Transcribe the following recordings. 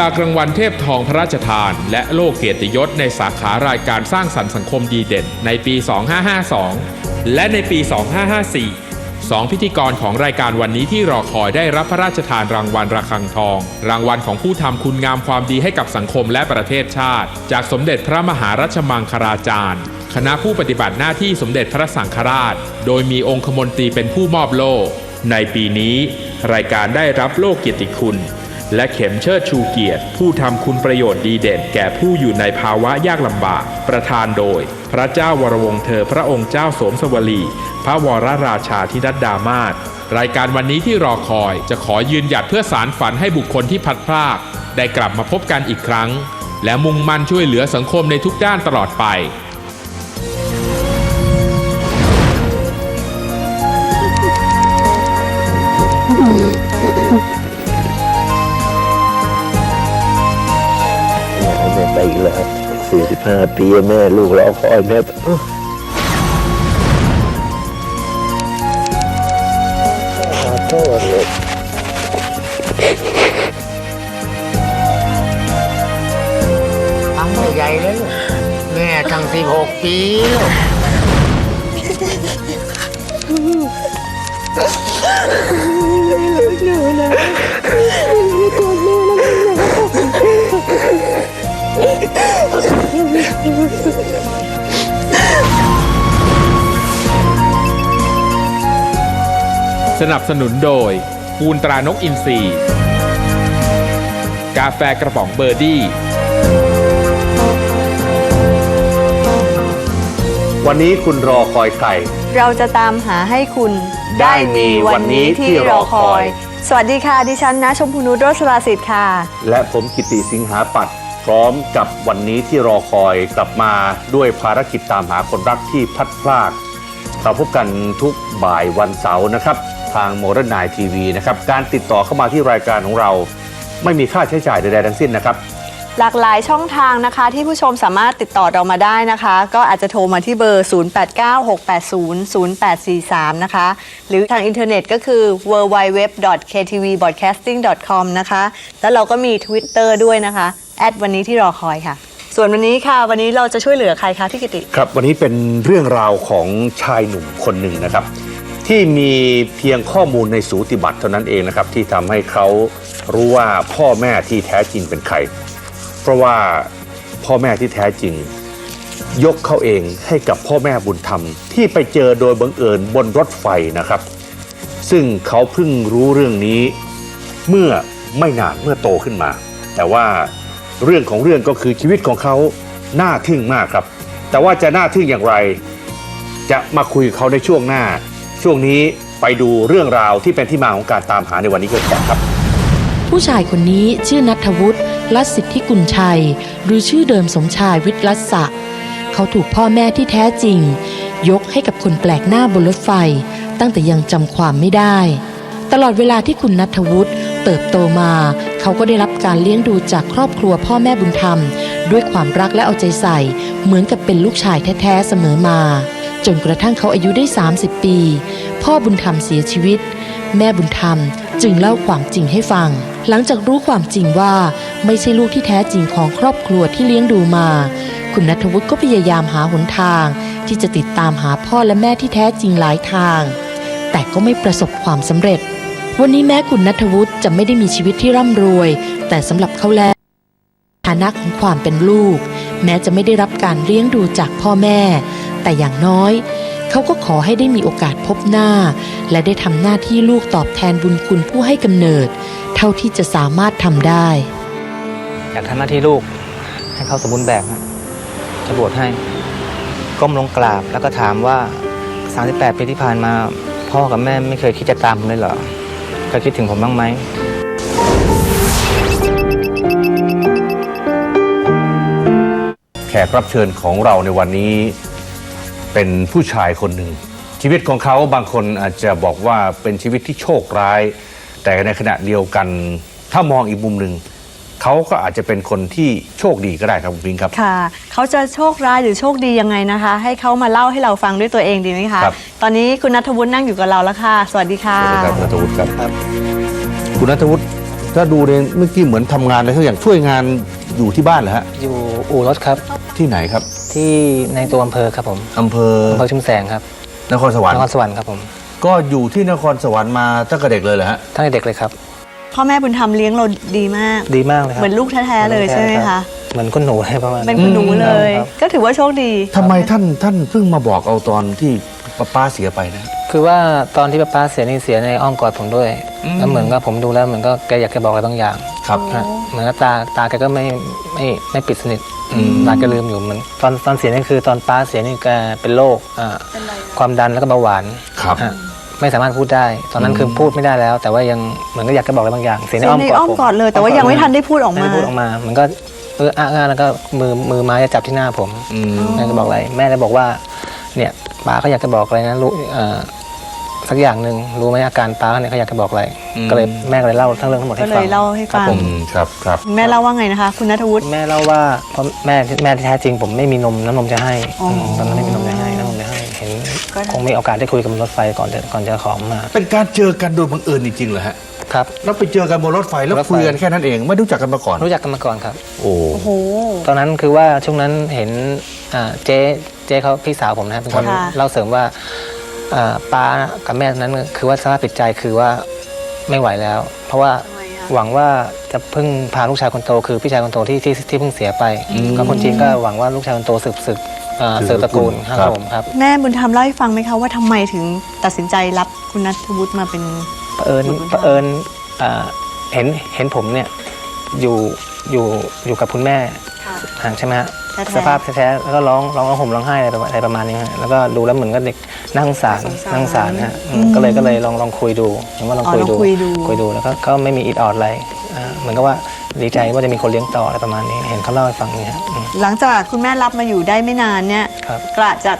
จากรางวัลเทพทองพระราชทาน และโลกเกียรติยศในสาขารายการสร้างสรรค์สังคมดีเด่นในปี 2552 และในปี 2554สองพิธีกรของรายการวันนี้ที่รอคอยได้รับพระราชทานรางวัลระฆังทอง รางวัลของผู้ทำคุณงามความดีให้กับสังคมและประเทศชาติ จากสมเด็จพระมหารัชมังคลาจารย์ คณะผู้ปฏิบัติหน้าที่สมเด็จพระสังฆราช โดยมีองคมนตรีเป็นผู้มอบโล่ในปีนี้ รายการได้รับโล่เกียรติคุณ และเข็มเชิดชูเกียรติ ผู้ทำคุณประโยชน์ดีเด่นแก่ผู้อยู่ในภาวะยากลำบาก ประธานโดย พระเจ้าวรวงเธอพระองค์เจ้าสมสวลี พระวรราชาธินัดดามาศรายการวันนี้ที่รอคอยจะขอยืนหยัดเพื่อสารฝันให้บุคคลที่พัดพราก ได้กลับมาพบกันอีกครั้ง และมุ่งมั่นช่วยเหลือสังคมในทุกด้านตลอดไปแอีกแล้วสี่สิบห้าปีแม่ลูกรอคอยแม่ขอโทษเลยทำไม่ใหญ่เลยลูกแม่ตั้งสิบหกปีลูก สนับสนุนโดยปูนตรานกอินทรีกาแฟกระป๋องเบอร์ดี้ วันนี้คุณรอคอยใคร เราจะตามหาให้คุณได้มีวันนี้ที่รอคอย สวัสดีค่ะ ดิฉันนะชมพูนุชโรสราสิทธิ์ค่ะ และผมกิติสิงหาปัตย์ พร้อมกับวันนี้ที่รอคอยกลับมาด้วยภารกิจตามหาคนรักที่พลัดพรากเราพบกันทุกบ่ายวันเสาร์นะครับ ทางโมเดิร์นไนทีวีนะครับ การติดต่อเข้ามาที่รายการของเรา ไม่มีค่าใช้จ่ายใดๆทั้งสิ้นนะครับ หลากหลายช่องทางนะคะ ที่ผู้ชมสามารถติดต่อเรามาได้นะคะ ก็อาจจะโทรมาที่เบอร์ 0896800843 นะคะ หรือทางอินเทอร์เน็ตก็คือ www.ktvbroadcasting.com นะคะ แล้วเราก็มี Twitter ด้วยนะคะแอดวันนี้ที่รอคอยค่ะ ส่วนวันนี้ค่ะ วันนี้เราจะช่วยเหลือใครคะพี่กิติ ครับ วันนี้เป็นเรื่องราวของชายหนุ่มคนหนึ่งนะครับ ที่มีเพียงข้อมูลในสูติบัตรเท่านั้นเองนะครับ ที่ทำให้เขารู้ว่าพ่อแม่ที่แท้จริงเป็นใคร เพราะว่าพ่อแม่ที่แท้จริง ยกเขาเองให้กับพ่อแม่บุญธรรม ที่ไปเจอโดยบังเอิญบนรถไฟนะครับ ซึ่งเขาเพิ่งรู้เรื่องนี้เมื่อไม่นานเมื่อโตขึ้นมา แต่ว่าเรื่องของเรื่องก็คือชีวิตของเขาน่าทึ่งมากครับ แต่ว่าจะน่าทึ่งอย่างไร จะมาคุยเขาในช่วงหน้า ช่วงนี้ไปดูเรื่องราวที่เป็นที่มาของการตามหาในวันนี้กันก่อนครับ ผู้ชายคนนี้ชื่อนัทวุฒิ ลัดสิทธิกุลชัย หรือชื่อเดิมสมชายวิทลัดสะ เขาถูกพ่อแม่ที่แท้จริง ยกให้กับคนแปลกหน้าบนรถไฟ ตั้งแต่ยังจำความไม่ได้ ตลอดเวลาที่คุณนัทวุฒิเติบโตมา เขาก็ได้รับการเลี้ยงดูจากครอบครัวพ่อแม่บุญธรรม ด้วยความรักและเอาใจใส่ เหมือนกับเป็นลูกชายแท้ๆเสมอมา จนกระทั่งเขาอายุได้ 30 ปี พ่อบุญธรรมเสียชีวิต แม่บุญธรรมจึงเล่าความจริงให้ฟัง หลังจากรู้ความจริงว่า ไม่ใช่ลูกที่แท้จริงของครอบครัวที่เลี้ยงดูมา คุณนัทวุฒิก็พยายามหาหนทาง ที่จะติดตามหาพ่อและแม่ที่แท้จริงหลายทาง แต่ก็ไม่ประสบความสำเร็จ วันนี้แม้คุณนัทวุฒิจะไม่ได้มีชีวิตที่ร่ำรวย แต่สำหรับเขาแล้วฐานะของความเป็นลูก แม้จะไม่ได้รับการเลี้ยงดูจากพ่อแม่ แต่อย่างน้อย เขาก็ขอให้ได้มีโอกาสพบหน้า และได้ทำหน้าที่ลูกตอบแทนบุญคุณผู้ให้กำเนิด เท่าที่จะสามารถทำได้ อยากทำหน้าที่ลูก ให้เขาสมบูรณ์แบบจะบวชให้ ก้มลงกราบแล้วก็ถามว่า 38 ปีที่ผ่านมา พ่อกับแม่ไม่เคยคิดจะตามผมเลยเหรอเคยคิดถึงผมบ้างไหมแขกรับเชิญของเราในวันนี้เป็นผู้ชายคนหนึ่ง ชีวิตของเขาบางคนอาจจะบอกว่าเป็นชีวิตที่โชคร้าย แต่ในขณะเดียวกัน ถ้ามองอีกมุมหนึ่ง เขาก็อาจจะเป็นคนที่โชคดีก็ได้ครับคุณพิงครับ ค่ะ เขาจะโชคร้ายหรือโชคดียังไงนะคะ ให้เขามาเล่าให้เราฟังด้วยตัวเองดีไหมคะ ครับ ตอนนี้คุณนัทวุฒินั่งอยู่กับเราแล้วค่ะ สวัสดีค่ะ สวัสดีครับคุณนัทวุฒิครับ คุณนัทวุฒิถ้าดูในเมื่อกี้เหมือนทำงานอะไรสักอย่างช่วยงานอยู่ที่บ้านเหรอฮะอยู่อู่รถครับที่ไหนครับที่ในตัวอำเภอครับผมอำเภออำเภอชุมแสงครับนครสวรรนค์ครสวรรค์ครับผมก็อยู่ที่นครสวรรค์มาตั้งแต่เด็กเลยเหรอฮะตั้งแต่เด็กเลยครับ พ่อแม่บุญธรรมเลี้ยงเราดีมาก ดีมากเลยครับเหมือนลูกแท้ๆเลยใช่ไหมรัคะบเหมือนคุณหนูให้ประมาณเป็นคุณหนูเลย ครับก็ถือว่าโชคดี ทำไมท่านท่านเพิ่งมาบอกเอาตอนที่ป้าป้าเสียไปนะ คือว่าตอนที่ป้าป้าเสียนี่เสียในอ้อมกอดผมด้วย แล้วเหมือนกับผมดูแล้วเหมือนก็แกอยากจะบอกอะไรบางอย่างครับ ฮะเหมือนกับตาตาแกก็ไม่ไม่ไม่ปิดสนิทอืมตาแกลืมอยู่เหมือนตอนตอนเสียนี่คือตอนป้าเสียนี่แกเป็นโรคอ่าความดันแล้วก็เบาหวานครับ ฮะ ไม่สามารถพูดได้ ตอนนั้นคือพูดไม่ได้แล้ว แต่ว่ายังเหมือนก็อยากจะบอกอะไรบางอย่างเสียในเสียอ้อมในกอดอ้อมผมกอดเลย แต่ว่ายังไม่ทันได้พูดออกไม่มาได้พูดออกมา มันก็เอออ้าอ้าแล้วก็มือมือไม้จะจับที่หน้าผมอืมแม่ก็บอกอะไรแม่เลยบอกว่า เนี่ยป้าก็อยากจะบอกอะไรนะรู้เอ่อสักอย่างหนึ่งรู้ไหมอาการป้าเนี่ยเขาอยากจะบอกอะไรอืมก็เลยแม่ก็เลยเล่าทั้งเรื่องทั้งหมดให้ก็ฟังเลยเล่าให้ฟังครับผมอืมครับครับ แม่เล่าว่าไงนะคะ คุณนัทวุฒิ แม่เล่าว่าเพราะแม่แม่ที่แท้จริงผมไม่มีนมน้ำนมจะให้อ๋ออื มตอนนั้นไม่มีนมจะให้น้ำนมจะให้เห็น ก็ได้คงมีโอกาสได้คุยกับบนรถไฟก่อนจะก่อนจะขอมาเป็นการเจอกันโดยบังเอิญจริงๆเหรอฮะครับแล้วไปเจอกันบนรถไฟแล้วรถไฟคุยกันแค่นั้นเองไม่รู้จักกันมาก่อน รู้จักกันมาก่อนครับ โอ้โอ้โหตอนนั้นคือว่าช่วงนั้นเห็นอ่าเจ๊เจ๊เขาพี่สาวผมนะครับเป็นคนค่ะเล่าเสริมว่าอ่าป้ากับแม่ตอนนั้นคือว่าสภาพจิตใจคือว่าไม่ไหวแล้ว เพราะว่าหวังว่าจะเพิ่งพาลูกชายคนโตคือพี่ชายคนโตที่ที่ที่เพิ่งเสียไปก็คนจีนก็หวังว่าลูกชายคนโตสืบสืบ อ่าสืบตระกูลครับ ผมครับ แม่บุญธรรมเล่าให้ฟังไหมคะว่าทำไมถึงตัดสินใจรับคุณนัทวุฒิมาเป็น เผอิญบุญบุญธรรมเผอิญอ่าเห็นเห็นผมเนี่ยอยู่อยู่อยู่กับคุณแม่ห่างใช่ไหมฮะแท้ๆสภาพแท้ๆแล้วก็ร้องร้องร้องห่มร้องไห้อะไรประมาณอะไรประมาณนี้ฮะแล้วก็ดูแล้วเหมือนกับเด็กน่าสงสารสงสารน่าสงสารฮะอืมก็เลยก็เลยลองลองคุยดูเห็นว่าลองอ๋อคุยลองดูคุยดูคุยดูแล้วก็ก็ไม่มีอิดออดอะไรอ่าเหมือนกับว่า ดีใจว่าจะมีคนเลี้ยงต่ออะไรประมาณนี้ เห็นเขาเล่าให้ฟังเนี่ยฮะอืมหลังจากคุณแม่รับมาอยู่ได้ไม่นานเนี่ย ครับ กระจาก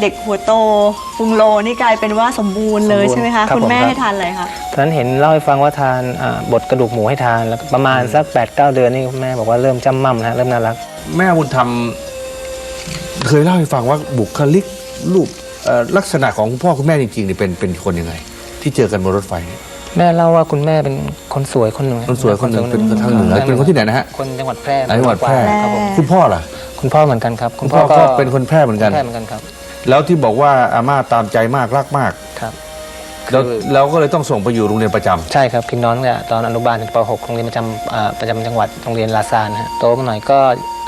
เด็กหัวโตปุงโลนี่กลายเป็นว่าสมบูรณ์เลยสมบูรณ์ใช่ไหมคะ ครับคุณแม่ผมครับ ให้ทานอะไรคะ ตอนนั้นเห็นเล่าให้ฟังว่าทานอ่าบดกระดูกหมูให้ทานแล้วก็ประมาณสัก8ปดเเดือนนี่แม่บอกว่าเริ่มจำมั่มนะฮะเริ่มน่ารัก แม่บุญธรรมเคยเล่าให้ฟังว่าบุคลิกรูปเอ่อลักษณะของคุณพ่อคุณแม่จริงๆเนี่ยเป็นเป็นคนยังไง ที่เจอกันบนรถไฟเนี่ย แม่เล่าว่าคุณแม่เป็นคนสวยคนหนึ่งคนสวยคนหนึ่งเป็นคนทางเหนือเป็นคนที่ไหนนะฮะคนจังหวัดแพร่จังหวัดแพร่ครับผมคุณพ่อล่ะ คุณพ่อเหมือนกันครับ คุณพ่อก็เป็นคนแพร่เหมือนกันแพร่เหมือนกันครับ แล้วที่บอกว่าอาม่าตามใจมากรักมากครับ แล้วคือเราก็เลยต้องส่งไปอยู่โรงเรียนประจำใช่ครับกินน้องเนี่ยตอนอนุบาลถึงป .6 โรงเรียนประจำอ่าประจำจังหวัดโรงเรียนลาซานฮะโตมาหน่อยก็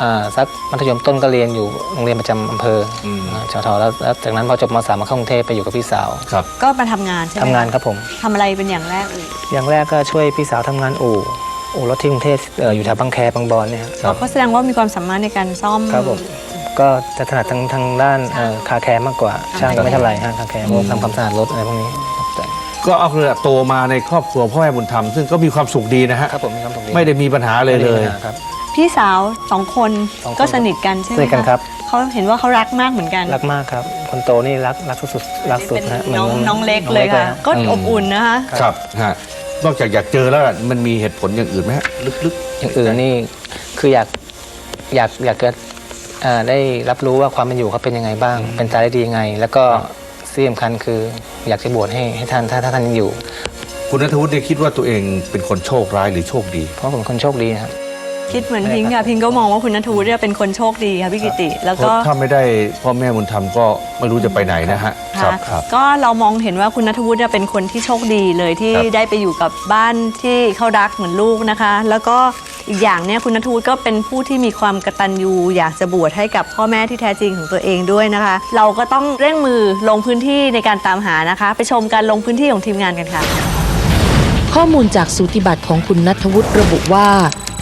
อ่าสักมัธยมต้นก็เรียนอยู่โรงเรียนประจำอำเภออมอ่าชทแล้วแล้วจากนั้นพอจบม .3 มาเข้ากรุงเทพไปอยู่กับพี่สาวครับ ก็มาทำงานใช่ไหมทำงานครับผม ทำอะไรเป็นอย่างแรกเอ่ยอย่างแรกก็ช่วยพี่สาวทำงานอู่อู่รถที่กรุงเทพเอ่ออยู่แถวบางแคบางบอนเนี่ยฮะครับก็แสดงว่ามีความสามารถในการซ่อม ครับผมก็จะถนัดทางทางด้านเอ่อคาแคร์มากกว่าช่างก็ไม่เท่าไหร่ฮะคาแคร์พวกทำความสะอาดรถอะไรพวกนี้ครับแต่ ก็เอาคือโตมาในครอบครัวพ่อแม่บุญธรรมซึ่งก็มีความสุขดีนะฮะครับผมมีความสุขดีไม่ได้มีปัญหาเลยเลย ไม่ได้มีปัญหาครับ พี่สาวสองคนสองคนก็สนิทกันใช่ไหมสนิทกันครับ เขาเห็นว่าเขารักมากเหมือนกันรักมากครับ คนโตนี่รักรักสุดๆรักสุดเป็นนะฮะน้องหมืน้องเล็กเลยค่ะ ฮ ก็อืมอบอุ่นนะคะครับฮะนอกจากอยากเจอแล้วอะมันมีเหตุผลอย่างอื่นไหมฮะลึกอย่างอื่นนี่คืออยากอยากอยากจะอ่าได้รับรู้ว่าความเป็นอยู่เขาเป็นยังไงบ้าง เป็นตายได้ดียังไง แล้วก็ ที่สำคัญคืออยากจะบวชให้ให้ท่านถ้าถ้าท่านยังอยู่ๆคุณนัทวุฒิเนี่ยคิดว่าตัวเองเป็นคนโชคร้ายหรือโชคดี เพราะผมเป็นคนโชคดีนะครับ คิดเหมือนพิงค์ค่ะพิงค์ก็มองว่าคุณนัทวุฒิเนี่ยเป็นคนโชคดีค่ะพี่กิติ แล้วเพราะก็ ถ้าไม่ได้พ่อแม่บุญธรรมก็ไม่รู้จะไปไหนนะฮะค่ะครับ ก็เรามองเห็นว่าคุณนัทวุฒิเนี่ยเป็นคนที่โชคดีเลยที่ครับ ได้ไปอยู่กับบ้านที่เขารักเหมือนลูกนะคะ แล้วก็ อีกอย่างเนี่ยคุณนัทวุฒิก็เป็นผู้ที่มีความกระตัญญูอยากจะบวชให้กับพ่อแม่ที่แท้จริงของตัวเองด้วยนะคะ เราก็ต้องเร่งมือลงพื้นที่ในการตามหานะคะ ไปชมการลงพื้นที่ของทีมงานกันค่ะ ข้อมูลจากสูติบัตรของคุณนัทวุฒิระบุว่า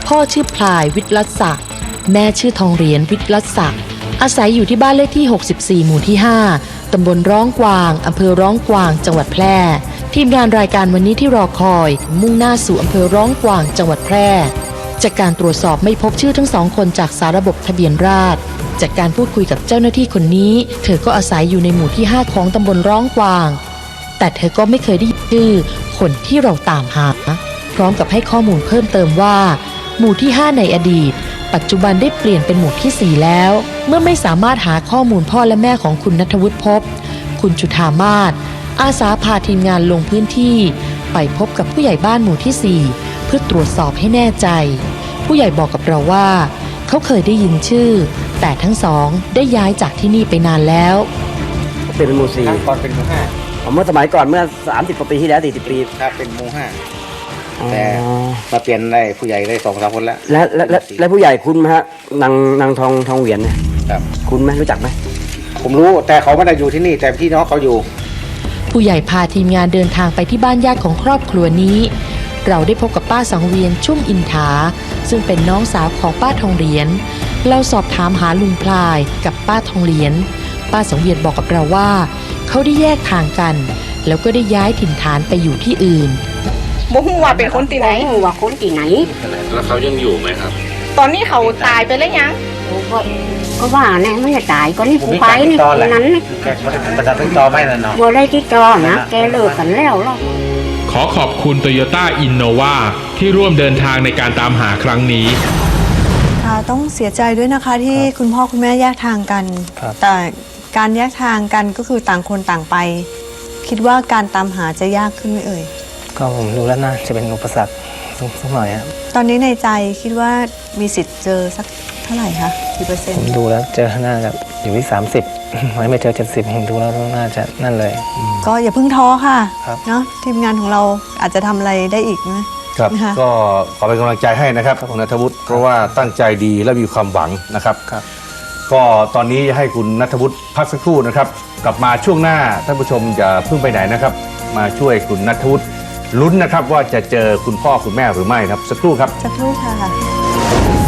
พ่อชื่อพลายวิทย์รัศศักดิ์แม่ชื่อทองเหรียญวิทย์รัศศักดิ์อาศัยอยู่ที่บ้านเลขที่ 64 หมู่ที่ 5 ตำบลร้องกวาง อำเภอร้องกวาง จังหวัดแพร่ ทีมงานรายการวันนี้ที่รอคอย มุ่งหน้าสู่อำเภอร้องกวาง จังหวัดแพร่ จากการตรวจสอบไม่พบชื่อทั้งสองคนจากสาระบบทะเบียนราษฎรจากการพูดคุยกับเจ้าหน้าที่คนนี้ เธอก็อาศัยอยู่ในหมู่ที่ 5 ของตำบลร้องกวาง แต่เธอก็ไม่เคยได้ยินชื่อคนที่เราตามหา พร้อมกับให้ข้อมูลเพิ่มเติมว่า หมู่ที่ 5 ในอดีต ปัจจุบันได้เปลี่ยนเป็นหมู่ที่ 4 แล้ว เมื่อไม่สามารถหาข้อมูลพ่อและแม่ของคุณนัทวุฒิพบ คุณจุธามาศอาสาพาทีมงานลงพื้นที่ ไปพบกับผู้ใหญ่บ้านหมู่ที่ 4 เพื่อตรวจสอบให้แน่ใจ ผู้ใหญ่บอกกับเราว่า เขาเคยได้ยินชื่อ แต่ทั้งสองได้ย้ายจากที่นี่ไปนานแล้ว เป็นหมู่สี่ตอนเป็นหมู่ห้าผมเมื่อสมัยก่อนเมื่อ 30กว่าปีที่แล้ว40ปีครับเป็นหมู่ห้าแต่มาเปลี่ยนได้ผู้ใหญ่ได้สองสามคนแล้วและและและและผู้ใหญ่คุณไหมฮะนางนางทองทองเหวียนเนี่ยครับคุณไหมรู้จักไหมผมรู้แต่เขาไม่ได้อยู่ที่นี่ แต่พี่น้องเขาอยู่ ผู้ใหญ่พาทีมงานเดินทางไปที่บ้านญาติของครอบครัวนี้ เราได้พบกับป้าสังเวียนชุ่มอินทา ซึ่งเป็นน้องสาวของป้าทองเหรียญเราสอบถามหาลุงพลายกับป้าทองเหรียญป้าสังเวียนบอกกับเราว่า เขาได้แยกทางกัน แล้วก็ได้ย้ายถิ่นฐานไปอยู่ที่อื่นบ่ฮู้ว่าเป็นคนที่ไหนรู้ว่าคนที่ไหนแล้วเขายังอยู่ไหมครับ ตอนนี้เขาตายไปแล้วยัง ก็ก็ว่าแน่ไม่ได้ตายก็นี่ผู้ไปนี่ผมมีการติดต่อแหละคนนั้นนี่แกไม่ได้ประดับติดต่อไม่แล้วเนาะ บ่ได้ที่จอนะแกเลิกกันแล้วหรอก ขอขอบคุณ Toyota Innova ที่ร่วมเดินทางในการตามหาครั้งนี้ ค่ะต้องเสียใจด้วยนะคะที่คุณพ่อคุณแม่แยกทางกัน ครับ แต่การแยกทางกันก็คือต่างคนต่างไป คิดว่าการตามหาจะยากขึ้นไหมเอ่ย ก็ผมดูแล้วน่าจะเป็นอุปสรรคสักหน่อยครับตอนนี้ในใจคิดว่ามีสิทธิ์เจอสักเท่าไหร่คะกี่เปอร์เซ็นผมต์ดูแล้วเจอน่าจะอยู่ที่ 30 ไม่ไม่เจอ70ผมดูแล้วน่าจะนั่นเลยอืมก็อย่าเพิ่งท้อค่ะครับ เนาะทีมงานของเราอาจจะทำอะไรได้อีกนะ ครับนะคะ ก็ขอเป็นกำลังใจให้นะครับคุณนัทวุฒิเพราะว่าตั้งใจดีและมีความหวังนะครับ ครับ ก็ตอนนี้ให้คุณนัทวุฒิพักสักครู่นะครับ กลับมาช่วงหน้าท่านผู้ชมอย่าเพิ่งไปไหนนะครับ มาช่วยคุณนัทวุฒิลุ้นนะครับว่าจะเจอคุณพ่อคุณแม่หรือไม่ครับสักครู่ครับ สักครู่ค่ะ